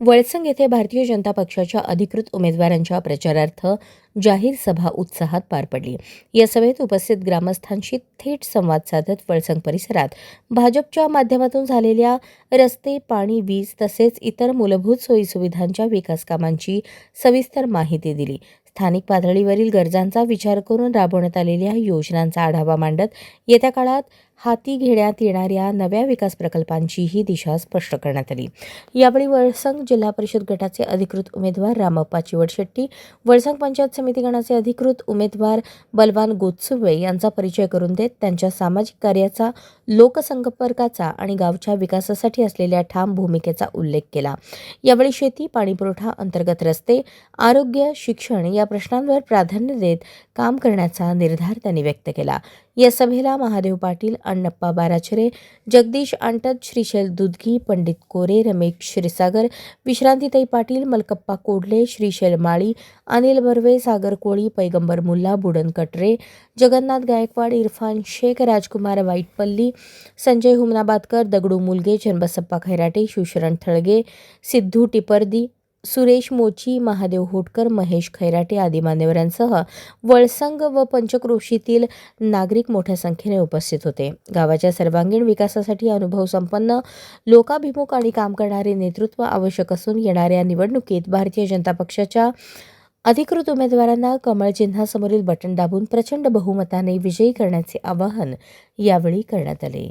वळसंग येथे भारतीय जनता पक्षाच्या अधिकृत उमेदवारांच्या प्रचारार्थ जाहीर सभा उत्साहात पार पडली. या सभेत उपस्थित ग्रामस्थांशी थेट संवाद साधत वळसंग परिसरात भाजपच्या माध्यमातून झालेल्या रस्ते पाणी वीज तसेच इतर मूलभूत सोयीसुविधांच्या विकासकामांची सविस्तर माहिती दिली. स्थानिक पातळीवरील गरजांचा विचार करून राबवण्यात आलेल्या योजनांचा आढावा मांडत येत्या काळात हाती घेण्यात येणाऱ्या नव्या विकास प्रकल्पांचीही दिशा स्पष्ट करण्यात आली. यावेळी वळसंग जिल्हा परिषद गटाचे अधिकृत उमेदवार रामप्पा चिवडशेट्टी वळसंग पंचायत समिती गणाचे अधिकृत उमेदवार बलवान गोत्सुवे यांचा परिचय करून देत त्यांच्या सामाजिक कार्याचा लोकसंपर्काचा आणि गावच्या विकासासाठी असलेल्या ठाम भूमिकेचा उल्लेख केला. यावेळी शेती पाणीपुरवठा अंतर्गत रस्ते आरोग्य शिक्षण या प्रश्नांवर प्राधान्य देत काम करण्याचा निर्धार त्यांनी व्यक्त केला. या सभेला महादेव पाटील अण्णप्पा बाराचरे जगदीश आंटत श्रीशैल दुधगी पंडित कोरे रमेश क्षीरसागर विश्रांतीताई पाटील मलकप्पा कोडले श्रीशैल माळी अनिल बर्वे सागर कोळी पैगंबर मुल्ला बुडन कटरे जगन्नाथ गायकवाड इरफान शेख राजकुमार वाईटपल्ली संजय हुमनाबादकर दगडू मुलगे चन्नबसप्पा खैराटे शिवशरण थळगे सिद्धू टिपर्दी सुरेश मोची महादेव होटकर महेश खैराटे आदी मान्यवरांसह वळसंग व पंचक्रोशीतील नागरिक मोठ्या संख्येने उपस्थित होते. गावाच्या सर्वांगीण विकासासाठी अनुभव संपन्न लोकाभिमुख आणि काम करणारे नेतृत्व आवश्यक असून येणाऱ्या निवडणुकीत भारतीय जनता पक्षाच्या अधिकृत उमेदवारांना कमळ चिन्हासमोरील बटन दाबून प्रचंड बहुमताने विजयी करण्याचे आवाहन यावेळी करण्यात आले.